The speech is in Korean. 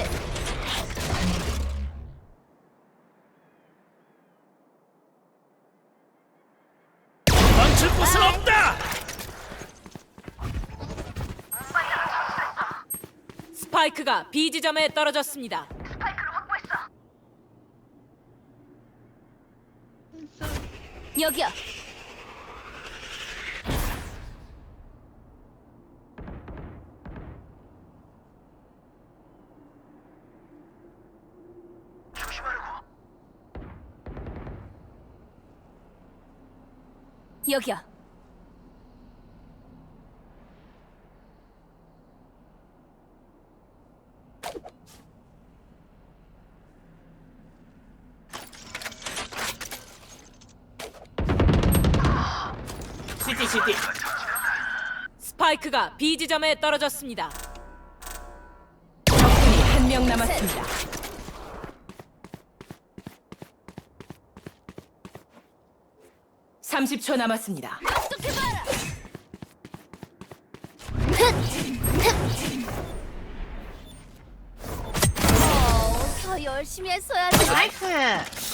위치. 망칠 스파이크가 B 지점에 떨어졌습니다. 여기요. 여기요. 시티 시티 스파이크가 B 지점에 떨어졌습니다. 적군이 한 명 남았습니다. (30초) 남았습니다. 어, 더 열심히 했어야지. 나이스